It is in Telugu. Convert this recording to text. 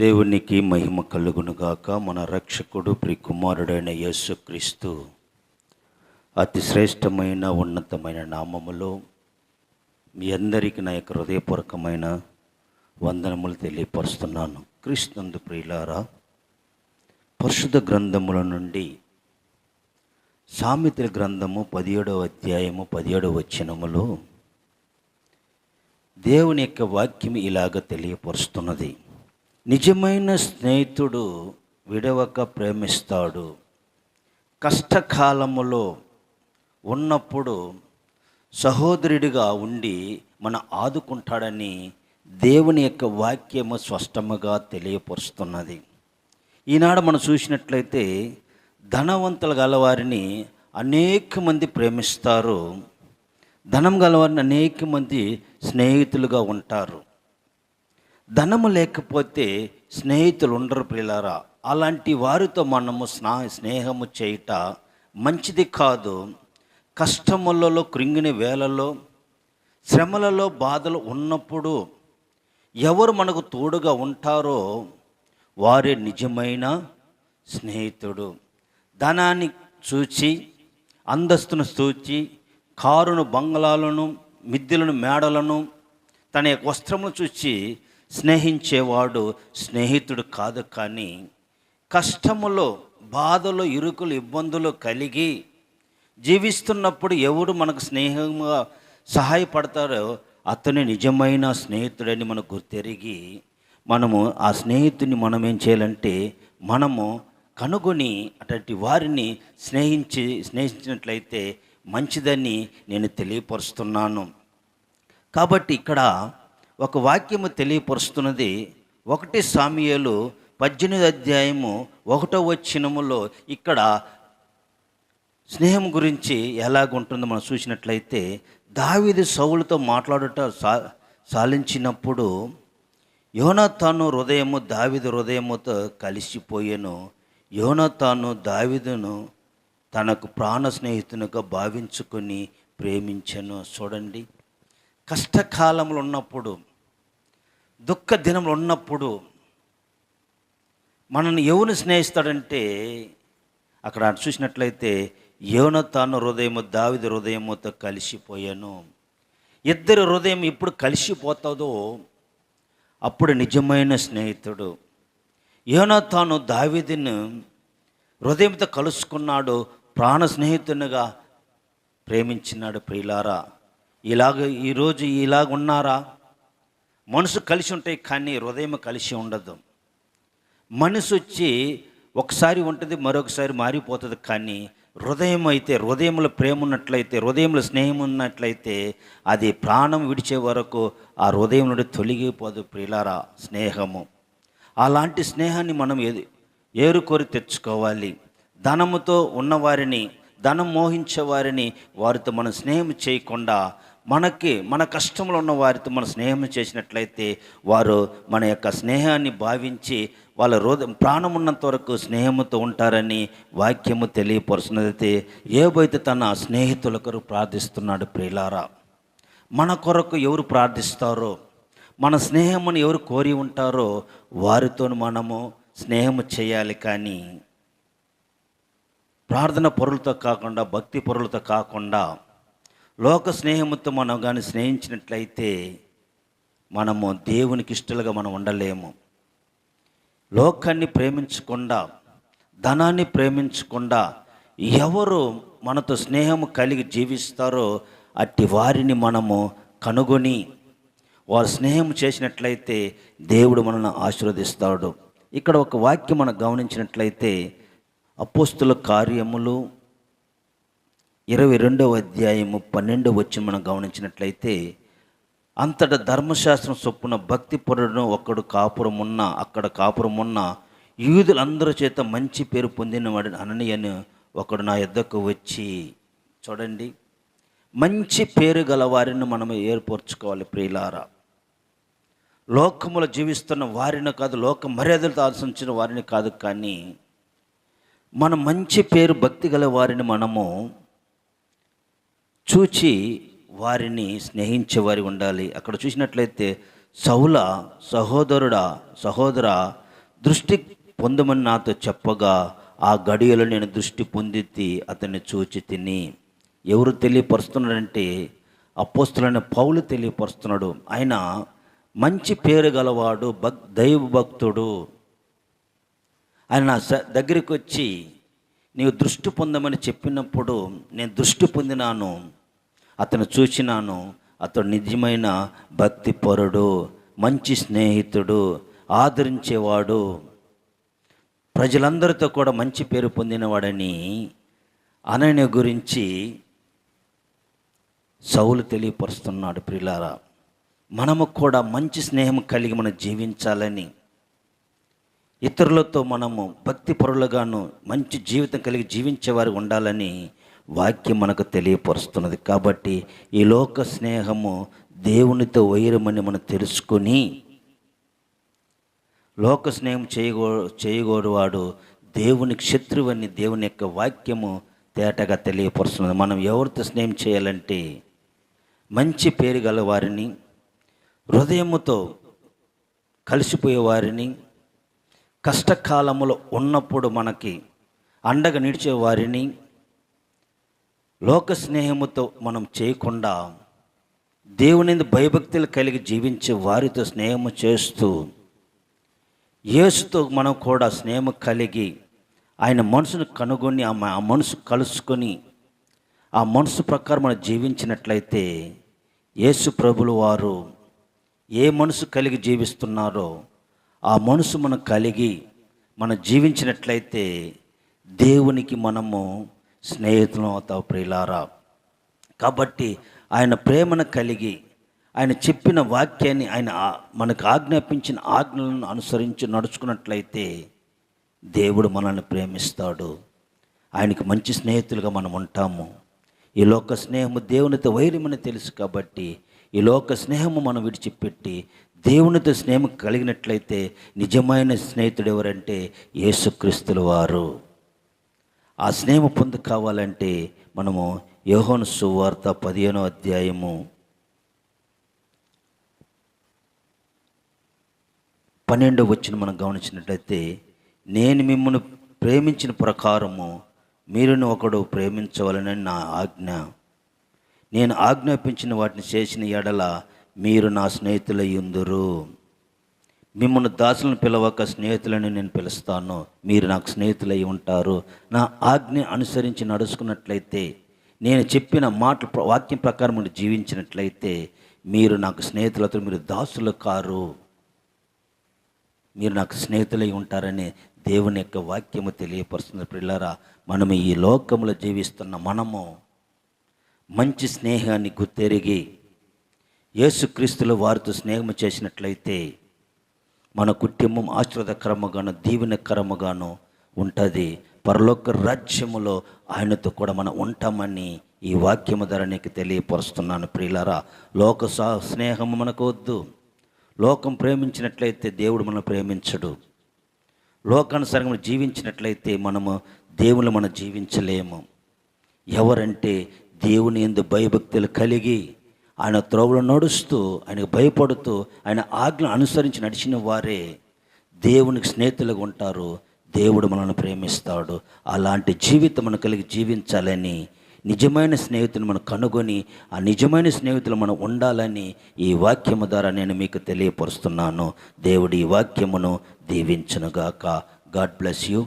దేవునికి మహిమ కలుగునుగాక. మన రక్షకుడు ప్రికుమారుడైన యేసుక్రీస్తు. అతి శ్రేష్టమైన ఉన్నతమైన నామములో మీ అందరికీ నా యొక్క హృదయపూర్వకమైన వందనములు తెలియపరుస్తున్నాను. క్రీస్తునందు ప్రియులారా పరిశుద్ధ గ్రంథముల నుండి సామెతల గ్రంథము పదిహేడవ అధ్యాయము పదిహేడవ వచనములో దేవుని యొక్క వాక్యం ఇలాగ తెలియపరుస్తున్నది. నిజమైన స్నేహితుడు విడవక ప్రేమిస్తాడు. కష్టకాలములో ఉన్నప్పుడు సహోదరుడిగా ఉండి మన ఆదుకుంటాడని దేవుని యొక్క వాక్యము స్పష్టముగా తెలియపరుస్తున్నది. ఈనాడు మనం చూసినట్లయితే ధనవంతులు గలవారిని అనేక మంది ప్రేమిస్తారు. ధనం గలవారిని అనేక మంది స్నేహితులుగా ఉంటారు. ధనము లేకపోతే స్నేహితులు ఉండరు ప్రిలారా అలాంటి వారితో మనము స్నా స్నేహము చేయుట మంచిది కాదు. కష్టములలో కృంగిన వేళలో శ్రమలలో బాధలు ఉన్నప్పుడు ఎవరు మనకు తోడుగా ఉంటారో వారే నిజమైన స్నేహితుడు. ధనాన్ని చూచి అందస్తును చూచి కారును బంగళాలను మిద్దెలను మేడలను తన యొక్క వస్త్రమును చూచి స్నేహించేవాడు స్నేహితుడు కాదు కానీ కష్టములో బాధలు ఇరుకులు ఇబ్బందులు కలిగి జీవిస్తున్నప్పుడు ఎవడు మనకు స్నేహంగా సహాయపడతారో అతని నిజమైన స్నేహితుడని మనకు గుర్తెరిగి మనము ఆ స్నేహితుని మనం ఏం చేయాలంటే మనము కనుగొని అటువంటి వారిని స్నేహించి స్నేహించినట్లయితే మంచిదని నేను తెలియపరుస్తున్నాను. కాబట్టి ఇక్కడ ఒక వాక్యము తెలియపరుస్తున్నది. ఒకటి సామియలు పద్దెనిమిది అధ్యాయము ఒకటో వచ్చినములో ఇక్కడ స్నేహం గురించి ఎలాగుంటుందో మనం చూసినట్లయితే దావిది సౌలుతో మాట్లాడుట సా సాలించినప్పుడు యోనతాను హృదయము దావిది హృదయముతో కలిసిపోయాను. యోనతాను దావిదును తనకు ప్రాణ స్నేహితునిగా భావించుకొని ప్రేమించను. చూడండి. కష్టకాలంలో ఉన్నప్పుడు దుఃఖ దినంలో ఉన్నప్పుడు మనల్ని ఎవరిని స్నేహిస్తాడంటే అక్కడ చూసినట్లయితే యోనతాను హృదయము దావిది హృదయముతో కలిసిపోయాను. ఇద్దరు హృదయం ఎప్పుడు కలిసిపోతుందో అప్పుడు నిజమైన స్నేహితుడు యోనతాను దావిదిని హృదయంతో కలుసుకున్నాడు ప్రాణ స్నేహితునిగా ప్రేమించినాడు ప్రియులారా. ఇలాగ ఈరోజు ఇలాగ ఉన్నారా మనసు కలిసి ఉంటాయి కానీ హృదయం కలిసి ఉండదు. మనసు వచ్చి ఒకసారి ఉంటుంది మరొకసారి మారిపోతుంది కానీ హృదయం అయితే హృదయంలో ప్రేమ ఉన్నట్లయితే హృదయంలో స్నేహం ఉన్నట్లయితే అది ప్రాణం విడిచే వరకు ఆ హృదయం నుండి తొలగిపోదు ప్రియులారా స్నేహము. అలాంటి స్నేహాన్ని మనం ఏది ఏరుకోరి తెచ్చుకోవాలి. ధనముతో ఉన్నవారిని ధనం మోహించే వారిని వారితో మనం స్నేహం చేయకుండా మనకి మన కష్టంలో ఉన్న వారితో మన స్నేహం చేసినట్లయితే వారు మన యొక్క స్నేహాన్ని భావించి వాళ్ళ రోద ప్రాణం ఉన్నంత వరకు స్నేహముతో ఉంటారని వాక్యము తెలియపరుస్తున్నదైతే ఏవైతే తన స్నేహితుల కొరకు ప్రార్థిస్తున్నాడు ప్రియులారా. మన కొరకు ఎవరు ప్రార్థిస్తారో మన స్నేహమును ఎవరు కోరి ఉంటారో వారితో మనము స్నేహము చేయాలి కానీ ప్రార్థన పొరులతో కాకుండా భక్తి పొరులతో కాకుండా లోక స్నేహముతో మనం కానీ స్నేహించినట్లయితే మనము దేవునికి ఇష్టలుగా మనం ఉండలేము. లోకాన్ని ప్రేమించకుండా ధనాన్ని ప్రేమించకుండా ఎవరు మనతో స్నేహము కలిగి జీవిస్తారో అట్టి వారిని మనము కనుగొని వారు స్నేహం చేసినట్లయితే దేవుడు మనల్ని ఆశీర్వదిస్తాడు. ఇక్కడ ఒక వాక్యం మనం గమనించినట్లయితే అపోస్తుల కార్యములు ఇరవై రెండవ అధ్యాయము పన్నెండవ వచ్చి మనం గమనించినట్లయితే అంతట ధర్మశాస్త్రం చొప్పున భక్తి పొరడును ఒక్కడు కాపురమున్న అక్కడ కాపురం ఉన్న యూదులందరి చేత మంచి పేరు పొందిన వాడిని అననీయను ఒకడు నా యొద్దకు వచ్చి చూడండి. మంచి పేరు గల వారిని మనం ఏర్పరచుకోవాలి ప్రియులారా. లోకములో జీవిస్తున్న వారిని కాదు లోక మర్యాదలతో ఆశించిన వారిని కాదు కానీ మన మంచి పేరు భక్తి గల వారిని మనము చూచి వారిని స్నేహించేవారి ఉండాలి. అక్కడ చూసినట్లయితే సౌల సహోదరుడా సహోదర దృష్టి పొందమని నాతో చెప్పగా ఆ గడియలో నేను దృష్టి పొందితి అతన్ని చూచి తిని. ఎవరు తెలియపరుస్తున్నాడంటే అపోస్తులైన పౌలు తెలియపరుస్తున్నాడు. ఆయన మంచి పేరు గలవాడు భక్ దైవ భక్తుడు. ఆయన నా స- దగ్గరికి వచ్చి నీవు దృష్టి పొందమని చెప్పినప్పుడు నేను దృష్టి పొందినాను. అతను చూసినాను అతడు నిజమైన భక్తి పరుడు మంచి స్నేహితుడు ఆదరించేవాడు. ప్రజలందరితో కూడా మంచి పేరు పొందినవాడని అనన్య గురించి సౌలు తెలియపరుస్తున్నాడు ప్రిలారా. మనము కూడా మంచి స్నేహం కలిగి మనం జీవించాలని ఇతరులతో మనము భక్తి పరులుగాను మంచి జీవితం కలిగి జీవించేవారు ఉండాలని వాక్యం మనకు తెలియపరుస్తున్నది. కాబట్టి ఈ లోక స్నేహము దేవునితో వైరమని మనం తెలుసుకొని లోక స్నేహం చేయగో చేయగోరువాడు దేవునికి శత్రువని దేవుని యొక్క వాక్యము తేటగా తెలియపరుస్తున్నది. మనం ఎవరితో స్నేహం చేయాలంటే మంచి పేరు గల వారిని హృదయముతో కలిసిపోయే వారిని కష్టకాలములో ఉన్నప్పుడు మనకి అండగా నిడిచే వారిని లోక స్నేహముతో మనం చేయకుండా దేవుని భయభక్తులు కలిగి జీవించే వారితో స్నేహము చేస్తూ యేసుతో మనం కూడా స్నేహం కలిగి ఆయన మనసును కనుగొని ఆ ఆ మనసు కలుసుకొని ఆ మనసు ప్రకారం మనం జీవించినట్లయితే యేసు ప్రభులు వారు ఏ మనసు కలిగి జీవిస్తున్నారో ఆ మనసు మనం కలిగి మనం జీవించినట్లయితే దేవునికి మనము స్నేహితులం అవుతావు ప్రియులారా. కాబట్టి ఆయన ప్రేమను కలిగి ఆయన చెప్పిన వాక్యాన్ని ఆయన మనకు ఆజ్ఞాపించిన ఆజ్ఞలను అనుసరించి నడుచుకున్నట్లయితే దేవుడు మనల్ని ప్రేమిస్తాడు. ఆయనకు మంచి స్నేహితులుగా మనం ఉంటాము. ఈ లోక స్నేహము దేవునితో వైరమని తెలుసు కాబట్టి ఈ లోక స్నేహము మనం విడిచిపెట్టి దేవునితో స్నేహం కలిగినట్లయితే నిజమైన స్నేహితుడు ఎవరంటే యేసుక్రీస్తుల వారు. ఆ స్నేహం పొందు కావాలంటే మనము యోహోను సువార్త పదిహేనో అధ్యాయము పన్నెండో వచ్చిన మనం గమనించినట్లయితే నేను మిమ్మల్ని ప్రేమించిన ప్రకారము మీరును ఒకడు ప్రేమించవాలని నా ఆజ్ఞ. నేను ఆజ్ఞాపించిన వాటిని చేసిన ఎడల మీరు నా స్నేహితులై ఉందురు. మిమ్మల్ని దాసులను పిలవక స్నేహితులని నేను పిలుస్తాను. మీరు నాకు స్నేహితులై ఉంటారు. నా ఆజ్ఞ అనుసరించి నడుచుకున్నట్లయితే నేను చెప్పిన మాట వాక్యం ప్రకారం మీరు జీవించినట్లయితే మీరు నాకు స్నేహితులతో మీరు దాసులు కారు. మీరు నాకు స్నేహితులై ఉంటారని దేవుని యొక్క వాక్యము తెలియపరుస్తుంది. పిల్లరా మనము ఈ లోకంలో జీవిస్తున్న మనము మంచి స్నేహాన్ని గుర్తెరిగి యేసుక్రీస్తులు వారితో స్నేహము చేసినట్లయితే మన కుటుంబం ఆశ్రదకరముగాను దీవెనకరముగాను ఉంటుంది. పరలోక రాజ్యములో ఆయనతో కూడా మనం ఉంటామని ఈ వాక్యము ధర నీకు తెలియపరుస్తున్నాను. ప్రియులారా లోక సా- స్నేహము మనకు వద్దు. లోకం ప్రేమించినట్లయితే దేవుడు మనం ప్రేమించడు. లోకానుసారంగా జీవించినట్లయితే మనము దేవుని మనం జీవించలేము. ఎవరంటే దేవుని ఎందు భయభక్తులు కలిగి ఆయన త్రోవలు నడుస్తూ ఆయనకు భయపడుతూ ఆయన ఆజ్ఞ అనుసరించి నడిచిన వారే దేవునికి స్నేహితులుగా ఉంటారు. దేవుడు మనల్ని ప్రేమిస్తాడు. అలాంటి జీవితం మనం కలిగి జీవించాలని నిజమైన స్నేహితుని మనం కనుగొని ఆ నిజమైన స్నేహితులు మనం ఉండాలని ఈ వాక్యము ద్వారా నేను మీకు తెలియపరుస్తున్నాను. దేవుడి ఈ వాక్యమును దీవించునుగాక. God bless you.